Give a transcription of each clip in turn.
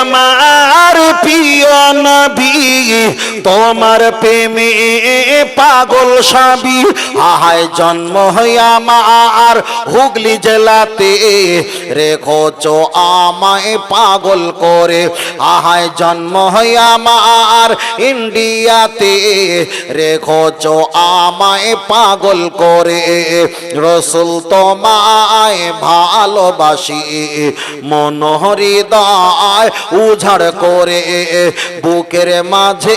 আমার প্রিয় নবী। তোমার প্রেমে পাগল সবই আহায় জন্ম হইয়া আমার হুগলি জেলাতে রেখোচ আমায় পাগল করে। আহায় জন্ম হইয়া আমার ইন্ডিয়াতে রেখোচ আমায় পাগল করে। রসুল তোমায় ভালোবাসি মনোহরিদয় উঝাড় করে। বুকের মাঝে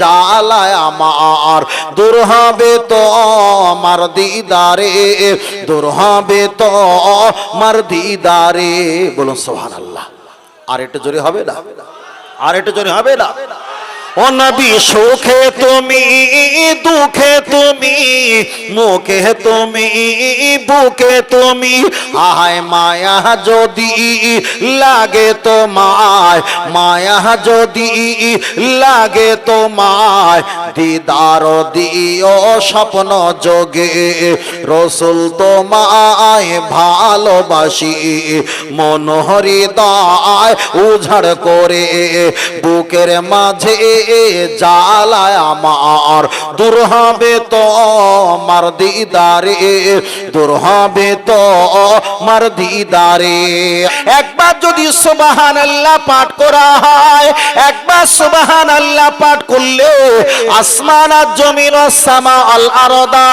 জ্বালায় আমার। দূর হবে তো আমার দিদারে, দূর হবে তো আমার দিদারে। বলুন সোহান আল্লাহ আর একটু জোরে হবে না? আর একটু জোরে হবে না? ও নবী, সুখে তুমি, দুঃখে তুমি, মুখে তুমি, বুকে তুমি। আহায় মায়া যদি লাগে তোমায়, মায়া যদি লাগে তোমায়, দিদার দিও স্বপ্ন যোগে। রসুল তোমায় ভালোবাসি মনোহরিদয় উঝাড় করে, বুকের মাঝে জ্বালায় আমার। দূর হবে তো মার দিদারে, দূর হবে তো মার দিদারে। একবার যদি সুবাহান আল্লাহ পাঠ করা হয়, একবার সুবাহান আল্লাহ পাঠ করলে আসমান আর জমিন সামা আল আরদা,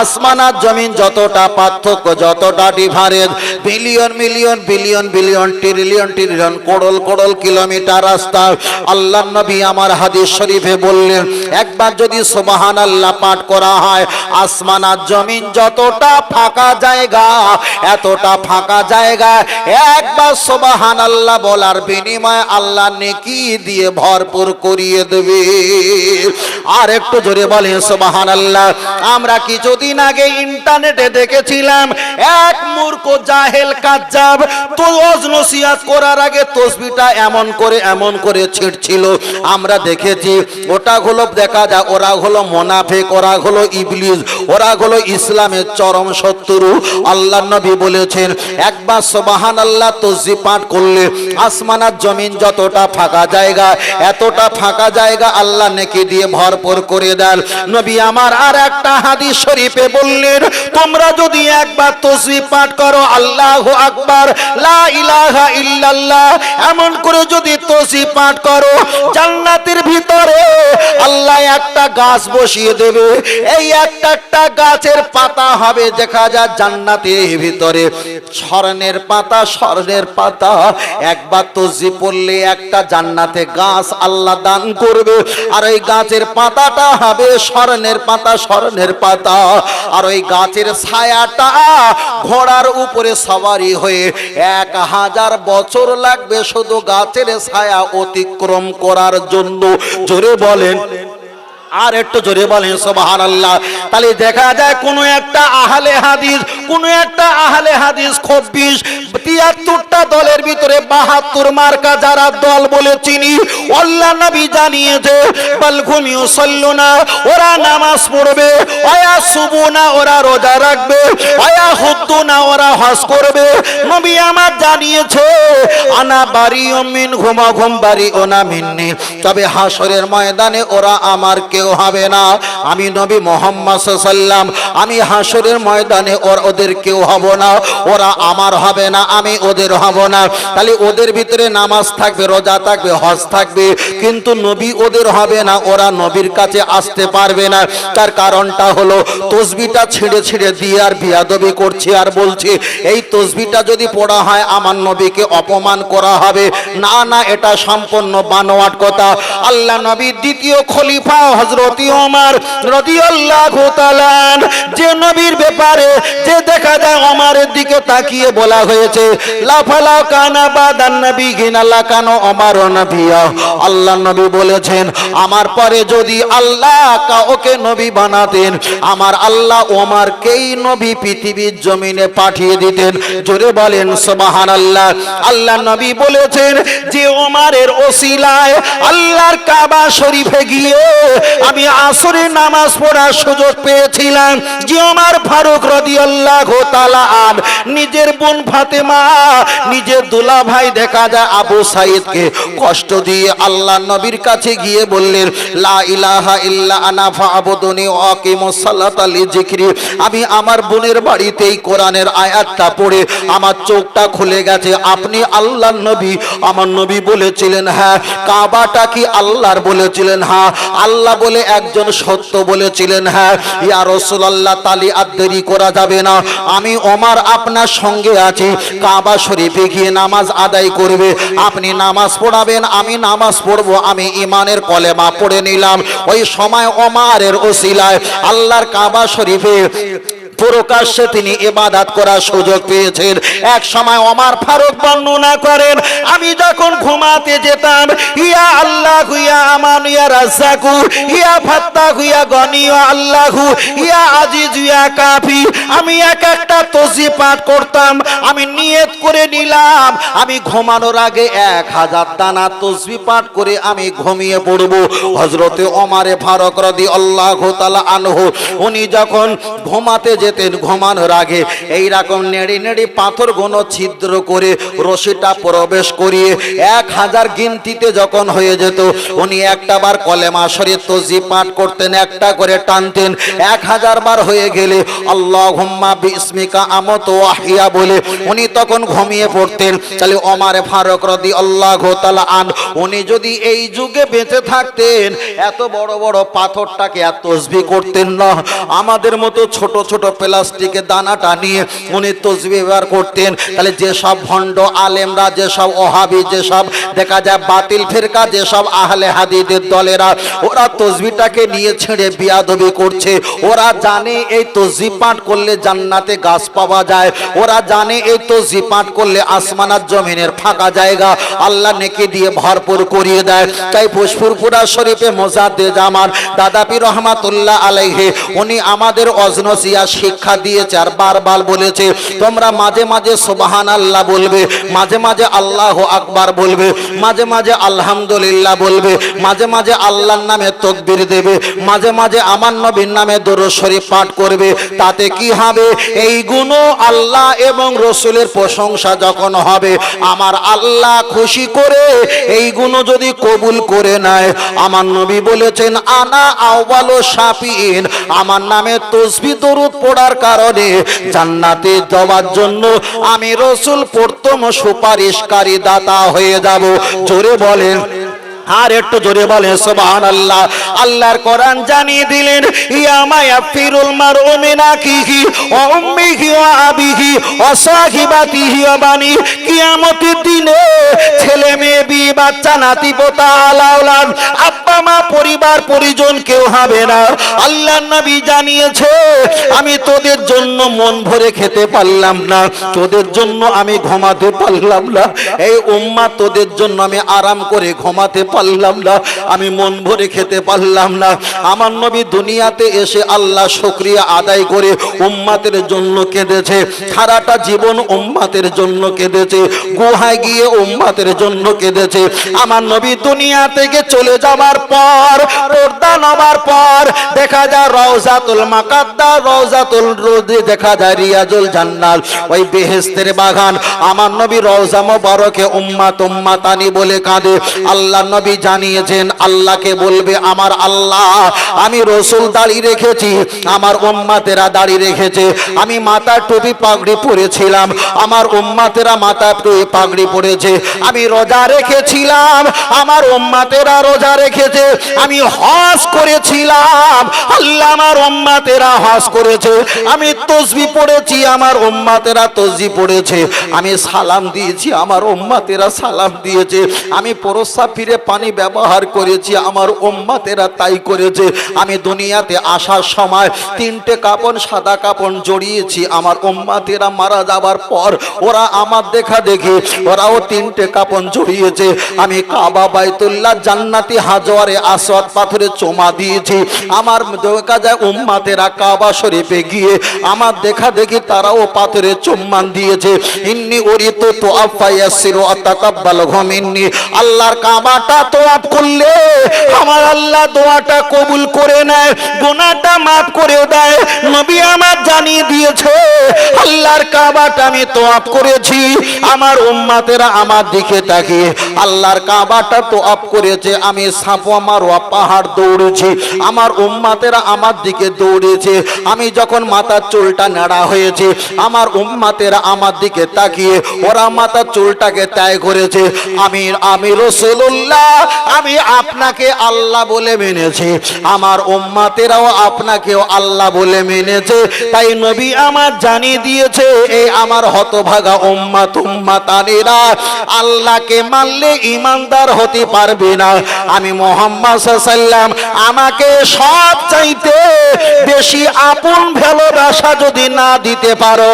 আসমান আর জমিন যতটা পার্থক্য, যতটা difference billion million billion billion trillion trillion crore কোড়ল, কিলোমিটার রাস্তা আল্লাহ নবী আমার হাদিস শরীফে বললেন, একবার যদি সুবহান আল্লাহ পাঠ করা হয়, আসমান আর জমিন যতটা ফাঁকা জায়গা, এতটা ফাঁকা জায়গা, একবার সুবহান আল্লাহ বলার বিনিময়ে আল্লাহ নেকি দিয়ে ভরপুর করিয়ে দেবে। আর একটু জোরে বলে সুবহান আল্লাহ, আমরা কিছুদিন আগে ইন্টারনেটে দেখেছিলাম, এক মূর্খ জাহেল কাজ্জাব তো নসিহাত করার আগে তসবিটা এমন করে এমন করে ছিটছিল আমরা দেখেছি। ওটা হলো দেখা যায়, ওরা হলো মোনাফেক, ওরা হলো ইবলিস, ওরা হলো ইসলামের চরম শত্রু। আল্লাহ নবী বলেছেন, একবার সুবহান আল্লাহ তসবি পাঠ করলে আসমান আর জমিন যতটা ফাঁকা জায়গা, এতটা ফাঁকা জায়গা আল্লাহ নেকি দিয়ে ভরপুর করে দেন। নবী আমার আর একটা হাদিস শরীফে বললেন, তোমরা যদি একবার তসবি পাঠ করো, আল্লাহ আকবার, লা ইলাহা ইল্লাল্লাহ, এমন করে যদি তসবি পাঠ করো, জান্নাতের ভিতরে আল্লাহ একটা গাছ বসিয়ে দেবে। এই একটা একটা গাছের পাতা হবে, দেখা যায় জান্নাতের ভিতরে। স্বর্ণের পাতা স্বর্ণের পাতা। একবার তসবি পড়লে একটা জান্নাতে গাছ আল্লাহ দান করবে। আর ওই গাছের পাতাটা হবে স্বর্ণের পাতা স্বর্ণের পাতা। আর ওই গাছের ছায়াটা ঘোড়ার উপরে সবারি হয়ে এক হাজার বছর লাগবে শুধু গাছের ছায়া অতিক্রম করার জন্য। জোরে বলেন। আর একটু জোরে বলেন সোবাহার আল্লাহ তাহলে দেখা যায় কোনো একটা আহালে হাদিস, কোনো একটা আহালে হাদিস খব্বিশ তিয়াত্তরটা দলের ভিতরে বাহাত্তর মার্কা যারা দল বলে চিনি, আল্লাহ নবী জানিয়েছে বালঘুমিও না ওরা নামাজ পড়বে অয়া না ওরা রোজা রাখবে অয়া না ওরা করবে। নবী আমার জানিয়েছে, আনা বাড়ি মিন ঘুমা, ঘুম বাড়ি ওনা তবে হাসরের ময়দানে ওরা আমার কেউ হবে না। আমি নবী মোহাম্মদ সাল্লাম আমি হাসরের ময়দানে ওর ওদের কেউ হব না, ওরা আমার হবে না। আমি ওদের হব না। তাহলে ওদের ভিতরে নামাজ থাকবে, রোজা থাকবে, হজ থাকবে। কিন্তু নবী ওদের হবে না, ওরা নবীর কাছে আসতে পারবে না। তার কারণটা হলো তসবিটা ছিঁড়ে ছিঁড়ে দিয়ে আর বিয়াদবি করছে আর বলছে, এই তসবিটা যদি পড়া হয়, আমার নবীকে অপমান করা হবে। না না, এটা সম্পূর্ণ বানোয়াট কথা। আল্লাহ নবী দ্বিতীয় খলিফা হজরতি ওমর রাদিয়াল্লাহু তাআলা যে নবীর ব্যাপারে যে দেখা যায় ওমরের দিকে তাকিয়ে বলা হয়েছে লাফালা কানা বাদান নবী গিনালা কানো ওমর নবিয়া। আল্লাহ নবী বলেছেন, আমার পরে যদি আল্লাহ কাউকে নবী বানাতেন, আমার আল্লাহ ওমরকেই নবী পৃথিবীর জমিনে পাঠিয়ে দিতেন। জোরে বলেন সুবহান আল্লাহ আল্লাহ নবী বলেছেন যে, ওমরের ওসিলায় আল্লাহর কাবা শরীফে গিয়ে আমি আসরে নামাজ পড়ার সুযোগ পেয়েছিলাম। যে আমার ফারুক তাআলা আন নিজের বোন ফাতেমা, নিজের দুলা ভাই দেখা যায় আবু সাইদকে কষ্ট দিয়ে আল্লাহ নবীর কাছে গিয়ে বললেন, লা ইলাহা ইল্লা আনা সালাতা আমি আমার বোনের বাড়িতেই কোরআনের আয়াতটা পড়ে আমার চোখটা খুলে গেছে। আপনি আল্লাহর নবী, আমার নবী বলেছিলেন হ্যাঁ কাবাটা কি আল্লাহর? বলেছিলেন হ্যাঁ। আল্লাহ বলে, একজন সত্য বলেছিলেন হ্যাঁ। ইয়া রাসূলুল্লাহ, তালি আর দেরি করা যাবে না। আমি ওমর আপনার সঙ্গে আছি। কাবা শরীফে গিয়ে নামাজ আদায় করবে। আপনি নামাজ পড়াবেন, আমি নামাজ পড়ব, আমি ইমানের কলেমা পড়ে নিলাম। ওই সময় অমারের ওসিলায় আল্লাহর কাবা শরীফে প্রকাশ্যে তিনি ইবাদত করার সুযোগ পেয়েছেন। এক সময় ওমর ফারুক বর্ণনা করেন, আমি যখন ঘুমাতে যেতাম ইয়া আল্লাহ ইয়া আমান ইয়া রাজ্জাকু ইয়া ফাত্তাহু ইয়া গনি আল্লাহু ইয়া আজিজ ইয়া কাফি, আমি এক একটা তসবি পাঠ করতাম, আমি নিয়ত করে নিলাম, আমি ঘুমানোর আগে এক হাজার দানা তসবি পাঠ করে আমি ঘুমিয়ে পড়ব। হজরতে ওমারে ফারুক রাদি আল্লাহ তালা আনহু, উনি যখন ঘুমাতে যেতেন ঘুমানোর আগে এই রকম নেড়ি নেড়ি পাথর ঘন ছিদ্র করে রশিটা প্রবেশ করিয়ে এক হাজার গিনতিতে যখন হয়ে যেত, উনি একটা বার কলেমা শরীর তসবি পাঠ করতেন, একটা করে টানতেন, এক হাজার বার হয়ে গেলে আল্লাহ হুম্মা বিস্মিকা আমত ওয়াহিয়া বলে উনি তখন ঘুমিয়ে পড়তেন। তাহলে ওমারে ফারুক রদি আল্লাহ তালা আন, উনি যদি এই যুগে বেঁচে থাকতেন, এত বড় বড় পাথরটাকে এত তসবি করতেন না। আমাদের মতো ছোট ছোট প্লাস্টিকের দানাটা নিয়ে উনি তসবি ব্যবহার করতেন। তাহলে যেসব ভণ্ড আলেমরা, যেসব ওহাবি, যেসব দেখা যায় বাতিল ফেরকা, যেসব আহলে হাদিদের দলেরা, ওরা তসবিটাকে নিয়ে ছেড়ে বিয়াদবি করছে। ওরা জানে এই তসবি পাঠ করলে জান্নাতে গাছ পাওয়া যায়। ওরা জানে এই তসবি পাঠ করলে আসমানার জমিনের ফাঁকা জায়গা। আল্লাহ নেকি দিয়ে ভরপুর করিয়ে দেয়। তাই পুষ্পুরপুরা শরীফে মোজাদ্দে জামান দাদাপি রহমাতুল্লাহ আলাইহে, উনি আমাদের অজনসিয়া শিক্ষা দিয়েছে আর বারবার বলেছে, তোমরা মাঝে মাঝে সুবহান আল্লাহ বলবে, মাঝে মাঝে আল্লাহ আকবার বলবে, মাঝে মাঝে আলহামদুলিল্লাহ বলবে, মাঝে মাঝে আল্লাহর নামে তকবির দেবে, মাঝে মাঝে আমার নবীর নামে দরুদ শরীফ পাঠ করবে, তাতে কি হবে? এই গুণ আল্লাহ এবং রসুলের প্রশংসা যখন হবে, আমার আল্লাহ খুশি করে এই গুণ যদি কবুল করে নেয়, আমার নবী বলেছেন, আনা আওয়ালো সাপিন আমার নামে তসবি দরুদ পড়ার কারণে জান্নাতে যাওয়ার জন্য আমি রসুল প্রথম সুপারিশকারী দাতা হয়ে যাব। জোরে বলেন। আর একটু জোরে বলে সুবহান আল্লাহ আল্লাহর কোরআন জানিয়ে দিলেন, ইয়া মায়া ফিরুল আকিহি ওয়া উম্মিহি ওয়া আবিহি ওয়া সাহিবাতিহি ওয়া বানি। কিয়ামতের দিনে ছেলে মেয়ে বিয়ে বাচ্চা নাতি পোতা আলাউলাদ আব্বা মা পরিবার, পরিজন কেউ হবে না। আল্লাহর নবী জানিয়েছে, আমি তোদের জন্য মন ভরে খেতে পারলাম না। তোদের জন্য আমি ঘুমাতে পারলাম না। এই উম্মা তোদের জন্য আমি আরাম করে ঘুমাতে পারলাম না, আমি মন ভরে খেতে পারলাম না। আমার নবী দুনিয়াতে এসে আল্লাহ শুকরিয়া আদায় করে উম্মাতের জন্য কেঁদেছে, সারাটা জীবন উম্মাতের জন্য কেঁদেছে, গুহায় গিয়ে উম্মাতের জন্য কেঁদেছে। আমার নবী দুনিয়া থেকে চলে যাবার পর, পর্দা নবার পর, দেখা যায় রওজাতুল মাকাদ্দা রওজাতুল রোদে দেখা যায় রিয়াজুল জান্নাত। ওই বেহেস্তের বাগান, আমার নবী রওজা মোবারকে উম্মাত উম্মাতানি বলে কাঁদে। আল্লাহ নবী জানিয়েছেন, আল্লাহকে বলবে, আমার আল্লাহ, আমি রসুল দাড়ি রেখেছি, আমার উম্মাতেরা দাড়ি রেখেছে, আমি মাথার টুপি পাগড়ি পরেছিলাম, আমার উম্মাতেরা মাথার টুপি পাগড়ি পরেছে, আমি রোজা রেখেছিলাম, আমার উম্মাতেরা রোজা রেখেছে, আমি হজ করেছিলাম, আল্লাহ আমার উম্মাতেরা হজ করেছে, আমি তসবি পড়েছি, আমার উম্মাতেরা তসবি পড়েছে, আমি সালাম দিয়েছি, আমার উম্মাতেরা সালাম দিয়েছে, আমি পরশা ফিরে পানি ব্যবহার করেছি, আমার উম্মাতেরা তাই করেছে। আমি দুনিয়াতে আসার সময় তিনটে কাপড় সাদা কাপড় জড়িয়েছি। আমার উম্মাতেরা মারা যাবার পর ওরা আমার দেখা দেখি, ওরাও তিনটে কাপড় জড়িয়েছে। আমি কাবা, বাইতুল্লাহ, জান্নাতি, হাজওয়ারে, আসওয়াদ পাথরে চোমা দিয়েছি। আমার দেখা যায় উম্মাতেরা কাবা শরীফে গিয়ে আমার দেখা দেখি তারাও পাথরে চুম্মান দিয়েছে। ইন্নি উরিত তো আফাইয়াসিরু আতাকাব্বাল আল্লাহর কাবাটা তোয়াব করলে আমার আল্লাহ দোয়াটা কবুল করে নেয়, গুনাহটা মাফ করে দেয়। নবী আমার জানিয়ে দিয়েছে, আল্লাহর কাবাটা আমি তোয়াব করেছি, আমার উম্মাতেরা আমার দিকে আল্লাহর কাবাটা করেছে, আমি পাহাড় দৌড়েছি, আমার উম্মাতেরা আমার দিকে দৌড়েছে, আমি যখন মাথার চুলটা নাড়া হয়েছে, আমার উম্মাতেরা আমার দিকে তাকিয়ে, ওরা মাথার চুলটাকে ত্যাগ করেছে আমি আমি রসুল্লাহ আমি আপনাকে আল্লাহ বলে মেনেছি। আমার উম্মাতেরাও আপনাকেও আল্লাহ বলে মেনেছে। তাই নবী আমার জানিয়ে দিয়েছে এই আমার হতভাগা উম্মাত উম্মাতানেরা, আল্লাহকে মানলে ইমানদার হতে পারবে না। আমি মোহাম্মদ সাল্লাম আমাকে সব চাইতে বেশি আপন ভালোবাসা যদি না দিতে পারো,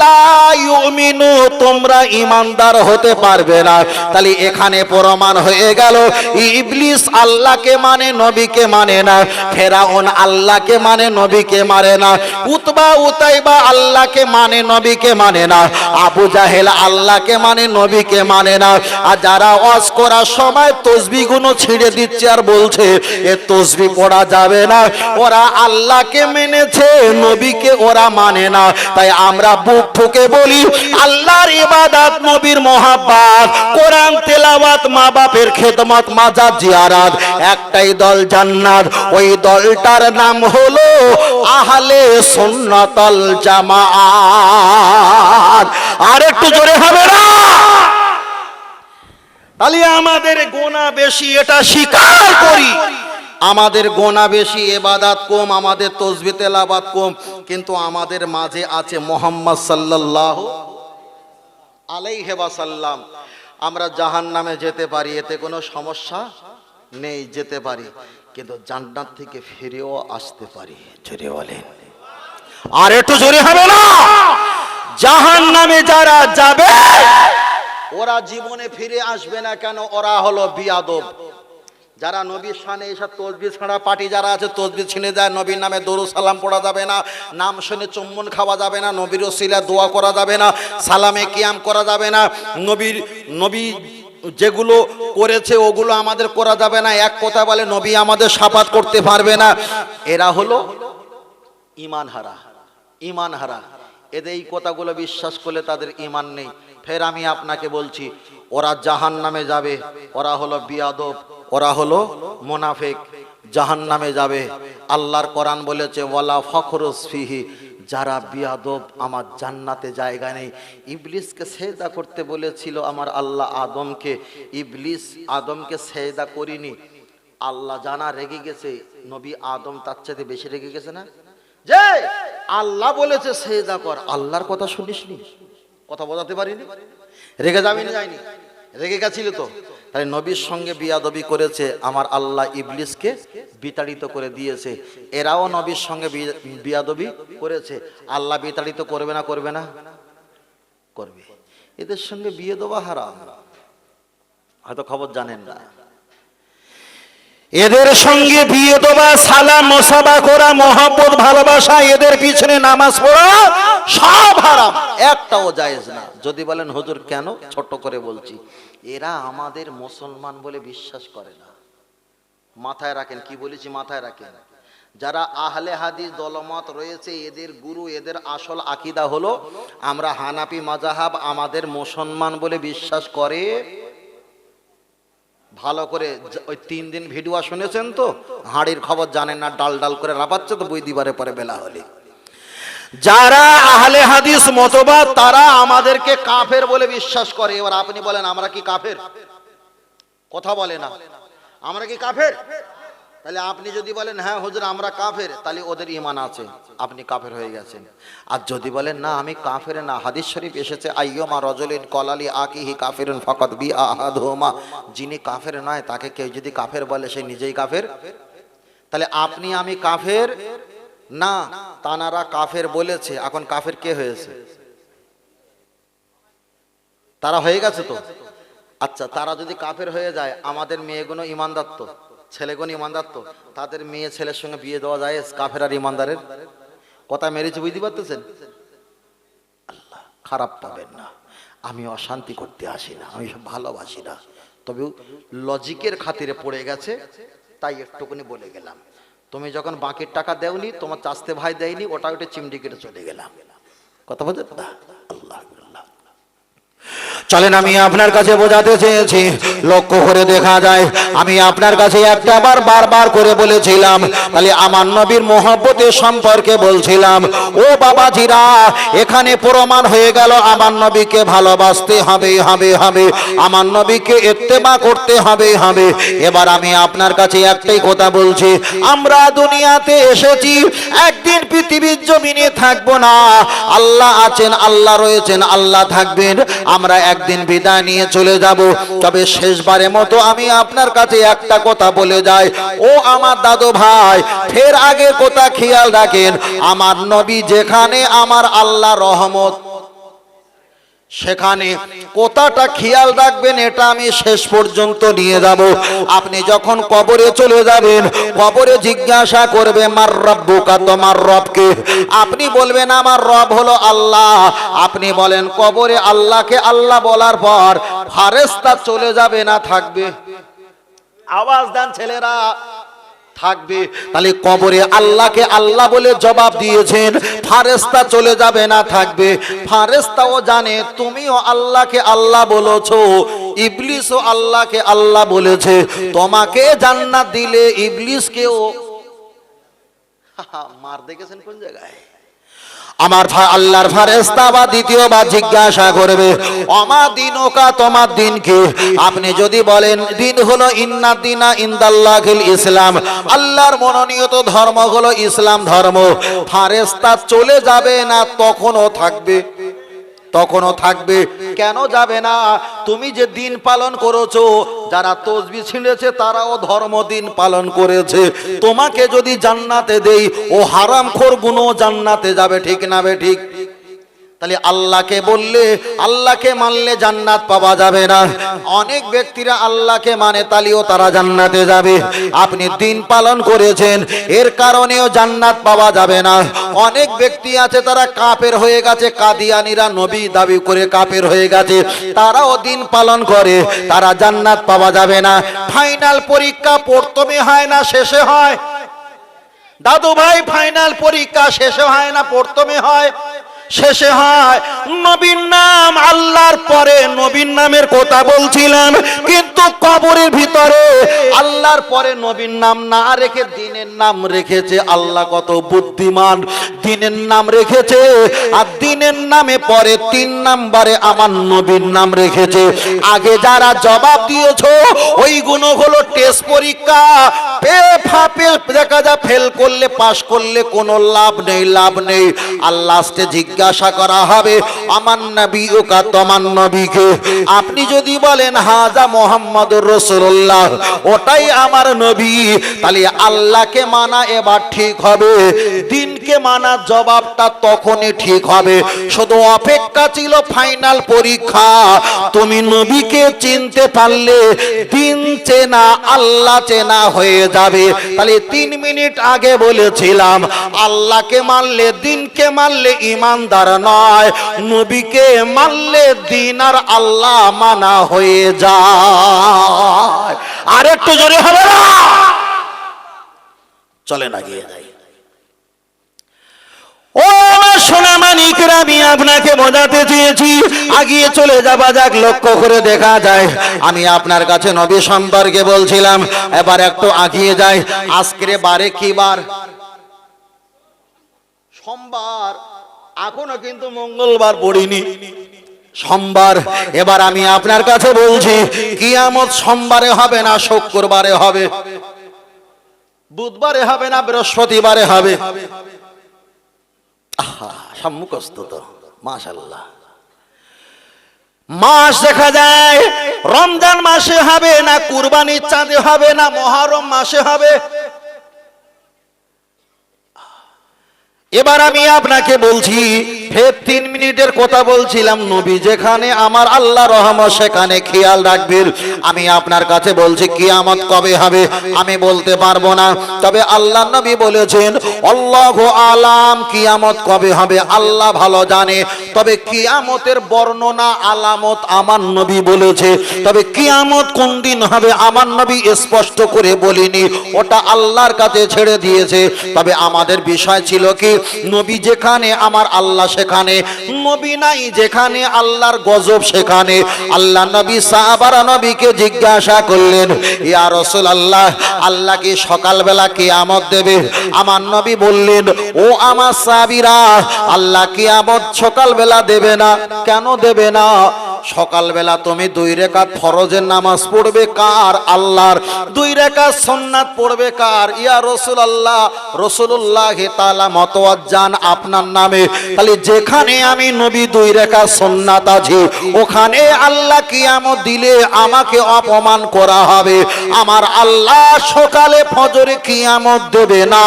লা ইউমিনু, তোমরা ইমানদার হতে পারবে না। তাহলে এখানে প্রমাণ হয়ে গেল ইবলিস আল্লাহকে মানে নবীকে মানে না। ফেরাউন আল্লাহকে মানে নবীকে মানে না। উতবা, উতাইবা আল্লাহকে মানে নবীকে মানে না। আবু জাহেল আল্লাহকে মানে নবীকে মানে না। আর যারা করার সময় তসবি গুলো ছিঁড়ে দিচ্ছে আর বলছে, এ তসবি পড়া যাবে না। ওরা আল্লাহকে মেনেছে, নবীকে ওরা মানে না। তাই আমরা বুক ঠুকে বলি, আল্লাহর ইবাদত, নবীর মহাব্বাত। কোরআন তেলাওয়াত মা বাপের খেদমত মাজার জিয়ারাত। একটাই দল জান্নাত, ওই দলটার নাম হলো আহলে সুন্নাতাল জামাআত আর একটু জোরে হবে না? তাহলে আমাদের গোনা বেশি, এটা স্বীকার করি। আমাদের গোনা বেশি, এবাদাত কম, আমাদের তসবি তেলাবাদ কম। কিন্তু আমাদের মাঝে আছে মোহাম্মদ সাল্লাল্লাহ আলাইহে সাল্লাম আমরা জাহান নামে যেতে পারি, এতে কোনো সমস্যা নেই, যেতে পারি। কিন্তু জান্নাত থেকে ফিরেও আসতে পারি। জোরে বলেন। আর একটু জোরে হবে না? জাহান নামে যারা যাবে, ওরা জীবনে ফিরে আসবে না কেন? ওরা হলো বিয়াদব। যারা নবীর সানে এসব তসবি ছাড়া পার্টি যারা আছে তসবি ছিনে যায়, নবীর নামে দরু সালাম পড়া যাবে না, নাম শুনে চুম্বন খাওয়া যাবে না, নবীর ওসিলা দোয়া করা যাবে না, সালামে কিয়াম করা যাবে না, নবীর, নবী যেগুলো করেছে ওগুলো আমাদের করা যাবে না, এক কথা বলে নবী আমাদের সাপাত করতে পারবে না। এরা হলো ইমান হারা ইমান হারা এদের এই কথাগুলো বিশ্বাস করলে তাদের ইমান নেই। ফের আমি আপনাকে বলছি, ওরা জাহান নামে যাবে, ওরা হলো বিয়াদব, ওরা হলো মোনাফেক জাহান নামে যাবে। আল্লাহর কোরআন বলেছে, ওয়ালা ফখরুস ফিহি যারা বিয়াদব, আমার জান্নাতে জায়গা নেই। ইবলিসকে সেজদা করতে বলেছিল আমার আল্লাহ আদমকে। ইবলিস আদমকে সেজদা করিনি। আল্লাহ জানা রেগে গেছে, নবী আদম তার চাইতে বেশি রেগে গেছে না? যে, আল্লাহ বলেছে সেজদা কর। আল্লাহর কথা শুনিসনি? কথা বোঝাতে পারিনি। রেগে যাবিনি? যায়নি রেগে গেছিল তো। তাই নবীর সঙ্গে বিয়াদবি করেছে, আমার আল্লাহ ইবলিসকে বিতাড়িত করে দিয়েছে। এরাও নবীর সঙ্গে বিয়াদবি করেছে। আল্লাহ বিতাড়িত করবে না করবে না? করবে। এদের সঙ্গে বিয়ে দেওয়া হারাম। হয়তো খবর জানেন না। এদের সঙ্গে বিয়ে দেওয়া, সালাম মোসাবা করা, মহব্বত, ভালোবাসা, এদের পিছনে নামাজ পড়া, সব হারাম। একটাও জায়েজ না। যদি বলেন, হুজুর, কেন? ছোট করে বলছি। এরা আমাদের মুসলমান বলে বিশ্বাস করে না। মাথায় রাখেন, কি বলেছি মাথায় রাখেন? যারা আহলে হাদিস দলমত রয়েছে, এদের গুরু, এদের আসল আকিদা হলো, আমরা হানাপি মাজাহাব আমাদের মুসলমান বলে বিশ্বাস করে ভালো করে ওই তিন দিন ভিডিও শুনেছেন তো? হাঁড়ির খবর জানেন না, ডাল ডাল করে রাপাচ্ছে তো বই দিবারে পরে বেলা হলে। যারা আহলে হাদিস মতবাদ, তারা আমাদেরকে কাফের বলে বিশ্বাস করে। এবার আপনি বলেন, আমরা কি কাফের? কথা বলে না। আমরা কি কাফের? তাহলে আপনি যদি বলেন হ্যাঁ হুজুর, আমরা কাফের, তাহলে ওদের ইমান আছে। আপনি কাফের হয়ে গেছেন। আর যদি বলেন, না, আমি কাফের না, হাদিস শরীফ এসেছে, আইয়মা রজলিন কলালি আকিহি কাফিরুন ফাকাত বি আহাদুহুমা। যিনি কাফের নয়, তাকে কেউ যদি কাফের বলে, সে নিজেই কাফের? তাহলে আপনি আমি কাফের? না, তানারা কাফের বলেছে। এখন কাফের কে হয়েছে? তারা হয়ে গেছে তো? আচ্ছা তারা যদি কাফের হয়ে যায়, আমাদের মেয়েগুলো ইমানদার তো? ছেলেগুলো ইমানদার তো, তাদের মেয়ে ছেলের সঙ্গে বিয়ে দেওয়া যায় কাফের আর ইমানদারের। কথা মেরেছে বুঝতে পারতেছেন আল্লাহ, খারাপ পাবেন না। আমি অশান্তি করতে আসি না, আমি সব ভালোবাসি না। তবে লজিকের খাতিরে পড়ে গেছে, তাই একটুকুনি বলে গেলাম। তুমি যখন বাকির টাকা দেওনি, তোমার চাস্তে ভাই দেয়নি, ওটা ওটা চিমটি কেটে চলে গেলাম। কথা বলতে না, আল্লাহ। চলেন, আমি আপনার কাছে বোঝাতে চেয়েছি। লক্ষ্য করে দেখা যায়, আমি আপনার কাছে একটা বার বারবার করে বলেছিলাম, তাহলে আমার নবীর মহব্বতের সম্পর্কে বলছিলাম, ও বাবাজিরা, এখানে প্রমাণ হয়ে গেল, আমার নবীকে ভালোবাসতে হবে হবে হবে, আমার নবীকে ইত্তেবা করতে হবে হবে। এবার আমি আপনার কাছে একটাই কথা বলছি, আমরা দুনিয়াতে এসেছি, একদিন পৃথিবীর জমিনে থাকব না। আল্লাহ আছেন, আল্লাহ রয়েছেন, আল্লাহ থাকবেন। আমরা একদিন বিদায় নিয়ে চলে যাব। তবে শেষবারের মতো আমি আপনার কাছে একটা কথা বলে যাই। ও আমার দাদু ভাই, ফের আগে কথা খেয়াল রাখেন। আমার নবী যেখানে, আমার আল্লাহ রহমত। সেখানে কোথাটা খেয়াল রাখবেন এটা আমি শেষ পর্যন্ত নিয়ে যাব। আপনি যখন কবরে চলে যাবেন, কবরে জিজ্ঞাসা করবে, মার রব্বুকা, তোমার রবকে? আপনি বলবেন, আমার রব হলো আল্লাহ। আপনি বলেন, কবরে আল্লাহকে আল্লাহ বলার পর ফারেস্তা চলে যাবে না থাকবে? আওয়াজ দেন ছেলেরা। থাকবে, তাহলে কবরে আল্লাহকে আল্লাহ বলে জবাব দিয়েছেন ফারেস্তা চলে যাবে না থাকবে। ফারেস্তাও জানে, তুমিও আল্লাহকে আল্লাহ বলেছ, ইবলিসও আল্লাহকে আল্লাহ বলেছে। তোমাকে জান্নাত দিলে ইবলিসকেও মার দেখেছেন কোন জায়গায়? আমার আল্লাহর ফারেস্তা বা দ্বিতীয়বার জিজ্ঞাসা করবে, অমা দিন ওকা তোমার দিন কি? আপনি যদি বলেন, দিন হলো ইন্না দিনা ইন্দাল্লাহিল ইসলাম। আল্লাহর মনোনীত ধর্ম হলো ইসলাম ধর্ম। ফারেস্তা চলে যাবে না তখনও থাকবে। তখনও থাকবে। কেন যাবে না? তুমি যে দিন পালন করেছ, যারা তসবি ছিঁড়েছে, তারাও ধর্ম দিন পালন করেছে। তোমাকে যদি জান্নাতে দেই, ও হারামখোর গুণও জান্নাতে যাবে, ঠিক না বে ঠিক? তাহলে আল্লাহকে বললে, আল্লাহকে মানলে জান্নাত পাওয়া যাবে না। অনেক ব্যক্তিরা আল্লাহকে মানে তালিও তারা জান্নাতে যাবে। আপনি দিন পালন করেছেন, এর কারণেও জান্নাত পাওয়া যাবে না। অনেক ব্যক্তি আছে, তারা কাপের হয়ে গেছে, কাদিয়ানিরা নবী দাবি করে কাপের হয়ে গেছে। তারাও দিন পালন করে, তারা জান্নাত পাওয়া যাবে না। ফাইনাল পরীক্ষা প্রথমে হয় না, শেষে হয়। দাদু ভাই ফাইনাল পরীক্ষা শেষে হয় না, প্রথমে হয়। শেষে হয়। নবীন নাম আল্লাহর পরে নবীন নামের কথা বলছিলাম, কিন্তু কবরের ভিতরে আল্লাহর পরে নবীন নাম না রেখে দিনের নাম রেখেছে আল্লাহ কত বুদ্ধিমান। দিনের নাম রেখেছে আর দিনের নামে পরে তিন নাম্বারে আমার নবীর নাম রেখেছে। আগে যারা জবাব দিয়েছ ওইগুলো হলো টেস্ট পরীক্ষা দেখা যা ফেল করলে পাশ করলে কোনো লাভ নেই লাভ নেই। আর লাস্টে জিজ্ঞাসা করা হবে, আমার নবী ও কা তোমার নবীকে? আপনি যদি বলেন, হাজা মোহাম্মদুর রসুল্লাহ ওটাই আমার নবী, তাহলে আল্লাহকে মানা এবার ঠিক হবে, দিনকে মানা জবাবটা তখনই ঠিক হবে। শুধু অপেক্ষা ছিল ফাইনাল পরীক্ষা, তুমি নবীকে চিনতে পারলে দিন চেনা, আল্লাহ চেনা হয়ে যাবে। তাহলে তিন মিনিট আগে বলেছিলাম, আল্লাহকে মানলে, দিনকে মানলে ইমানদার নয়। নবীকে মানলে দিন আর আল্লাহ মানা হয়ে যায়। আর একটু জোরে হবে না? চলে না, গিয়ে যাই। ও সোনা মানিকরা আমি আপনাকে বোঝাতে চেয়েছি। আগিয়ে চলে যাবা যাক, লক্ষ্য করে দেখা যায়। আমি আপনার কাছে নবী সম্পর্কে বলছিলাম, এবার একটু আগিয়ে যাই। আজকের বারে কি বার? সোমবার। এখনও কিন্তু মঙ্গলবার পড়িনি। সোমবার, এবার আমি আপনার কাছে বলছি, কিয়ামত সোমবারে হবে না, শুক্রবারে হবে। বুধবারে হবে না, বৃহস্পতিবারে হবে। মাশাল্লাহ মাস দেখা যায়, রমজান মাসে হবে না, কুরবানির চাঁদে হবে না, মহরম মাসে হবে। এবার আমি আপনাকে বলছি, ফের তিন মিনিটের কথা বলছিলাম নবী, যেখানে আমার আল্লাহ রহমত, সেখানে খেয়াল রাখবেন। আমি আপনার কাছে বলছি, কিয়ামত কবে হবে? আমি বলতে পারব না। তবে আল্লাহ নবী বলেছেন, আল্লাহ আলাম, কিয়ামত কবে হবে? আল্লাহ ভালো জানে। তবে কিয়ামতের বর্ণনা আলামত আমার নবী বলেছে। তবে কিয়ামত কোন দিন হবে আমার নবী স্পষ্ট করে বলিনি। ওটা আল্লাহর কাছে ছেড়ে দিয়েছে। তবে আমাদের বিষয় ছিল কি? নবী যেখানে, আমার আল্লাহ সেখানে। নবী নাই যেখানে, আল্লাহর গজব সেখানে। আল্লাহ নবী, সাহাবারা নবীকে জিজ্ঞাসা করলেন, ইয়া রসুল আল্লাহ আল্লাহ কি সকালবেলা কিয়ামত দেবে? আমার নবী বললেন, ও আমার সাবিরা আল্লাহ কিয়ামত সকালবেলা দেবে না। কেন দেবে না? সকালবেলা তুমি দুই রেখা ফরজের নামাজ পড়বে কার? আল্লাহর। দুই রেখা সন্ন্যাত পড়বে কার? ইয়া রসুল আল্লাহ রসুল্লাহ তালা মতওয়াজ্জান আপনার নামে। তাহলে যেখানে আমি নবী দুই রেখা সন্ন্যাত আছি, ওখানে আল্লাহ কিয়ামত দিলে আমাকে অপমান করা হবে। আমার আল্লাহ সকালে ফজরে কিয়ামত দেবে না।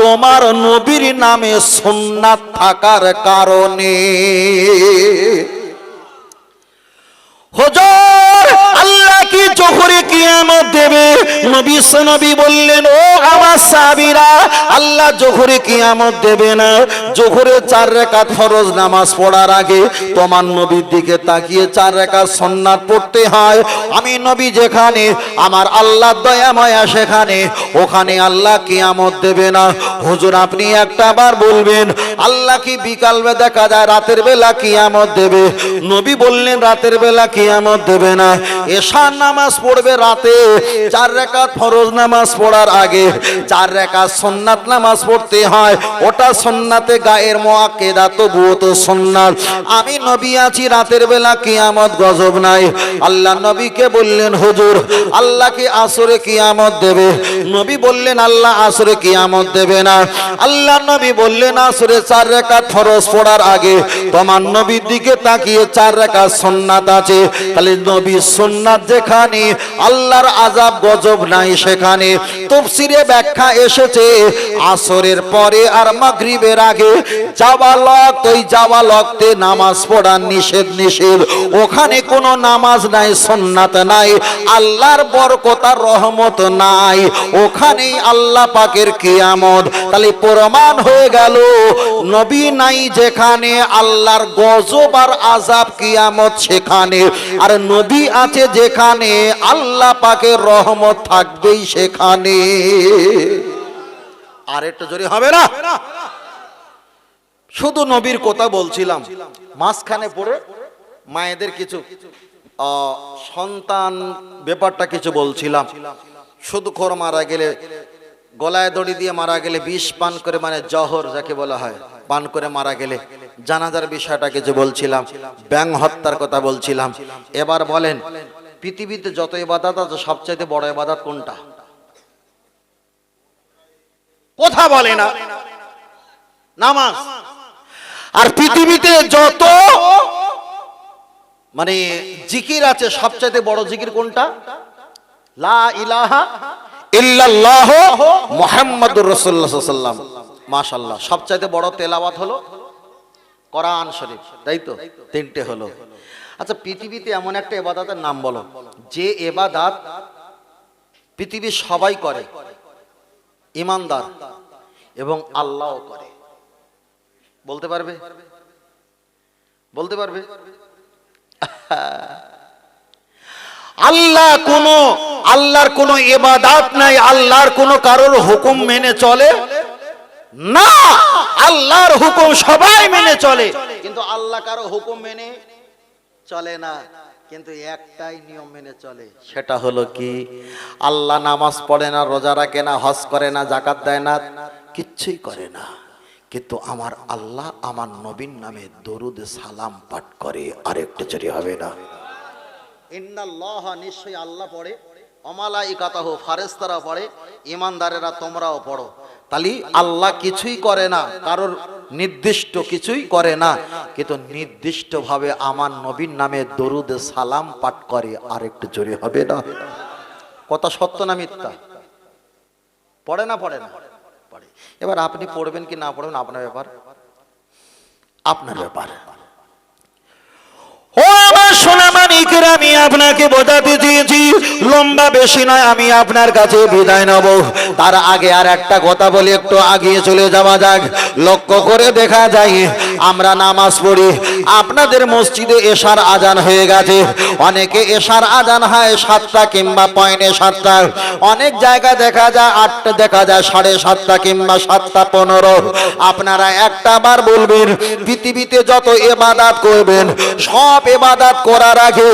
তোমার নবীর নামে সন্ন্যাত থাকার কারণে। হুজুর! আল্লাহ কি জোহরে কিয়ামত দেবে, নবী নবী বললেন, ও আমার সাহাবীরা, আল্লাহ জোহরে কিয়ামত দেবে না। জোহরে চার রাকাত ফরজ নামাজ পড়ার আগে তোমার নবীর দিকে তাকিয়ে চার রাকাত সুন্নাত পড়তে হয়। আমি নবী যেখানে, আমার আল্লাহ দয়াময়া সেখানে, ওখানে আল্লাহ কিয়ামত দেবে না। হুজুর, আপনি একটা বার বলবেন, আল্লাহ কি বিকাল দেখা যায়, রাতের বেলা কিয়ামত দেবে? নবী বললেন, রাতের বেলা কিয়ামত দেবে না। এশার নামাজ পড়বে রাতে, চার রেখাত ফরজ নামাজ পড়ার আগে, চার রেখাত সন্ন্যাত নামাজ পড়তে হয়, ওটা সন্ন্যাতে গায়ের মোয়াক্কেদা, তবুও তো সন্ন্যাত আমি নবী আছি, রাতের বেলা কিয়ামত গজব নাই। আল্লাহ নবীকে বললেন, হুজুর আল্লাহকে আসরে কিয়ামত দেবে? নবী বললেন, আল্লাহ আসরে কিয়ামত দেবে না। আল্লাহ নবী বললেন, আসরে চার রেখাত ফরজ পড়ার আগে, তোমার নবীর দিকে তাকিয়ে চার রেখাত সন্ন্যাত আছে। তাহলে নবী সুন্নাত যেখানে আল্লাহর আজাব গজব নাই সেখানে। তফসিরে ব্যাখ্যা এসেছে, আসরের পরে আর মাগরিবের আগে জাওয়ালক ওই জাওয়ালকতে নামাজ পড়ার নিষেধ নিষেধ। ওখানে কোনো নামাজ নাই, সুন্নাত নাই, আল্লাহর বরকতার রহমত নাই। ওখানেই আল্লাহ পাকের কিয়ামত। তাহলে প্রমাণ হয়ে গেল, নবী নাই যেখানে, আল্লাহর গজব আর আজাব কিয়ামত সেখানে। আর নবী আছে যেখানে আল্লাহ পাকের রহমত থাকবেই সেখানে। আর একটু জোরে হবে না? শুধু নবীর কথা বলছিলাম। মাঝখানে পড়ে মায়েদের কিছু সন্তান ব্যাপারটা কিছু বলছিলাম। শুধু খোর মারা গেলে, গলায় দড়ি দিয়ে মারা গেলে বিষ পান করে মানে জহর যাকে বলা হয়, পান করে মারা গেলে জানাজার বিষয়টা কিছু বলছিলাম ব্যাং হত্যার কথা বলছিলাম। এবার বলেন পৃথিবীতে যত এবাদাত আছে, সবচাইতে বড় এবাদাত কোনটা? কথা বলে না। নামাজ। আর পৃথিবীতে যত মানে জিকির আছে, সবচাইতে বড় জিকির কোনটা? লা ইলাহা ইল্লাল্লাহ মুহাম্মাদুর রাসূলুল্লাহ সাল্লাল্লাহু মাশাআল্লাহ। সবচাইতে বড় তেলাওয়াত হলো কোরআন শরীফ। তাই তো? তিনটে হলো। আচ্ছা পৃথিবীতে এমন একটা এবাদাতের নাম বলো, যে এবাদাত পৃথিবীর সবাই করে, ইমানদার এবং আল্লাহও করে। বলতে পারবে? বলতে পারবে? আল্লাহ কোন, আল্লাহর কোন এবাদাত নাই, আল্লাহর কোন কারোর হুকুম মেনে চলে না। আল্লাহর হুকুম সবাই মেনে চলে। কিন্তু আল্লাহ কারও হুকুম মেনে চলে না কিন্তু একটাই নিয়ম মেনে চলে। সেটা হলো কি? আল্লাহ নামাজ পড়ে না রোজা রাখে না হজ করে না জাকাত দেয় না কিচ্ছুই করে না। কিন্তু আমার আল্লাহ আমার নবীন নামে দরুদ সালাম পাঠ করে আরেকটু চুরি হবে না। ইন্নাল্লাহ নিশ্চয়ই আল্লাহ পড়ে অমালাইকাতাহ ফারেস্তারা পড়ে ইমানদারেরা তোমরাও পড়ো। তালি আল্লাহ কিছুই করে না, কারোর নির্দিষ্ট কিছুই করে না। কিন্তু নির্দিষ্ট ভাবে আমার নবীর নামে দরুদ সালাম পাঠ করে, আর একটু জোরে হবে না? কথা সত্য না মিথ্যা? পড়ে না পড়ে না? পড়ে। এবার আপনি পড়বেন কি না পড়বেন, আপনার ব্যাপার। আপনার ব্যাপার। আমি আপনাকে বোঝাতে চেয়েছি, লম্বা বেশি নয়, আমি আপনার কাছে বিদায় নেব। তার আগে আর একটা কথা বলি, একটু আগিয়ে চলে যাওয়া যাক। লক্ষ্য করে দেখা যায়, আমরা নামাজ পড়ি, আপনাদের মসজিদে এশার আজান হয়ে গেছে। অনেকে এশার আজান হয় সাতটা কিংবা পয়নে সাতটা। অনেক জায়গায় দেখা যায়, আটটা দেখা যায়, সাড়ে সাতটা কিংবা সাতটা পনেরো। আপনারা একটা বার বলবেন, পৃথিবীতে যত এবাদাত করবেন, সব এবাদাত করার আগে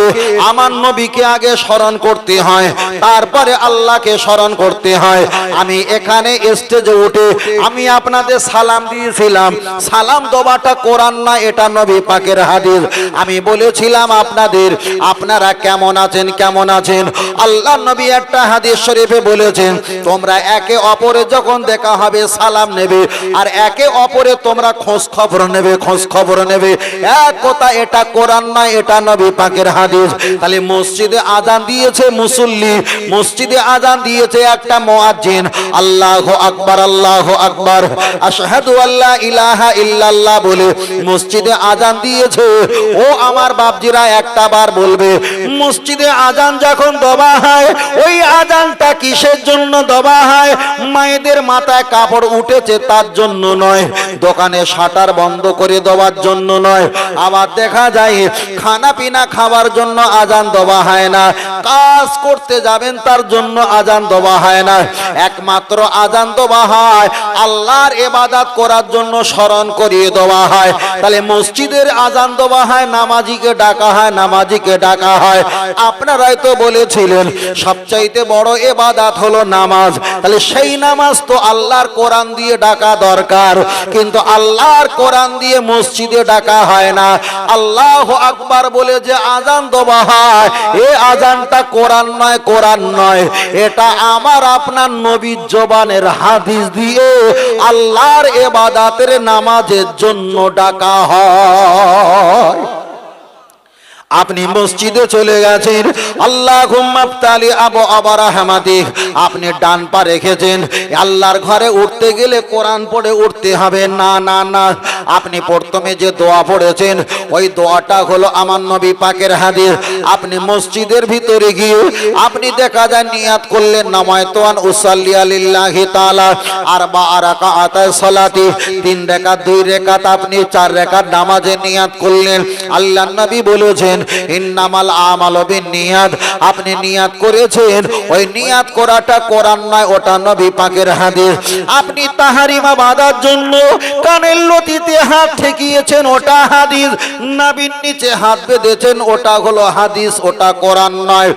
আমার নবীকে আগে স্মরণ করতে হয়, তারপরে আল্লাহকে স্মরণ করতে হয়। আমি এখানে স্টেজে উঠে আমি আপনাদের সালাম দিয়েছিলাম। সালাম দেওয়াটা কোরআন না, এটা নবী পাকের হাদিস। আমি বলেছিলাম আপনাদের, আপনারা কেমন আছেন কেমন আছেন? আল্লাহ নবী একটা হাদিস শরীফে বলেছেন, তোমরা একে অপরে যখন দেখা হবে, সালাম নেবে। আর একে অপরে তোমরা খোঁজ খবর নেবে, খোঁজ খবর নেবে। এক কথা, এটা কোরআন নয় এটা নবী পাকের হাদিস। তাহলে মসজিদে আজান দিয়েছে মুসল্লি, মসজিদে আজান দিয়েছে একটা মুয়াজ্জিন। আল্লাহ আকবার আল্লাহ আকবার। আশহাদু আল্লা ইলাহা ইল্লাল্লাহ বলে মসজিদে আজান দিয়েছে। ও আমার বাপজিরা, একটা বার বলবে, মসজিদে আজান যখন দবা হয়, ওই আজানটা কিসের জন্য দবা হয়? মায়েদের মাথায় কাপড় উঠেছে তার জন্য নয়, দোকানে শাটার বন্ধ করে দেওয়ার জন্য নয়। আবার দেখা যায় খানা পিনা খাওয়ার জন্য আজান দেওয়া হয় না। কাজ করতে যাবেন তার জন্য আজান দেওয়া হয় না। একমাত্র আজান দেওয়া হয়, আল্লাহর এবাদাত করার জন্য স্মরণ করিয়ে দেওয়া হয়। তাহলে মসজিদের আজান দেওয়া হয়, নামাজিকে ডাকা হয়, নামাজিকে ডাকা হয়। আপনারাই তো বলেছিলেন, সবচাইতে বড় এবাদাত হলো নামাজ। তাহলে সেই নামাজ তো আল্লাহর কোরআন দিয়ে ডাকা দরকার। কিন্তু আল্লাহর কোরআন দিয়ে মসজিদে ডাকা হয় না। আল্লাহ আকবার বলে যে আজান দেওয়া হয় এ আজানটা কোরআন নয় কোরআন নয়। এটা আমার আপনার নবীর জবানের হাদিস দিয়ে আল্লাহর এবাদাতের নামাজের জন্য ডাকা হয়। আপনি মসজিদে চলে গেছেন। আল্লাহ ঘুমাপ্তালি আবু আবার আহমাদি আপনি ডান পা রেখেছেন। আল্লাহর ঘরে উঠতে গেলে কোরআন পড়ে উঠতে হবে। না না না। আপনি প্রথমে যে দোয়া পড়েছেন, ওই দোয়াটা হলো আমার নবী পাকের হাদিস। আপনি মসজিদের ভিতরে গিয়ে আপনি দেখা যায় নিয়াত করলেন নামায় তোয়ান উসাল্লি আলিল্লাহি তাআলা আর বা আরাকা আতায় সলাতি। তিন রেখাত, দুই রেখাত, আপনি চার রেখাত নামাজে নিয়াত করলেন। আল্লাহ নবী বলেছেন ইন্নামাল আমাল নিয়াত আপনি নিয়াত করেছেন। ওই নিয়াত করাটা কোরআন নয়, ওটা নবী পাকের হাদিস। আপনি তাহারিমা বাঁধার জন্য কানের লতিতে হাত ঠেকিয়েছেন, ওটা হাদিস। নাবির নিচে হাত বেঁধেছেন, ওটা হলো হাদিস, ওটা কোরআন নয়।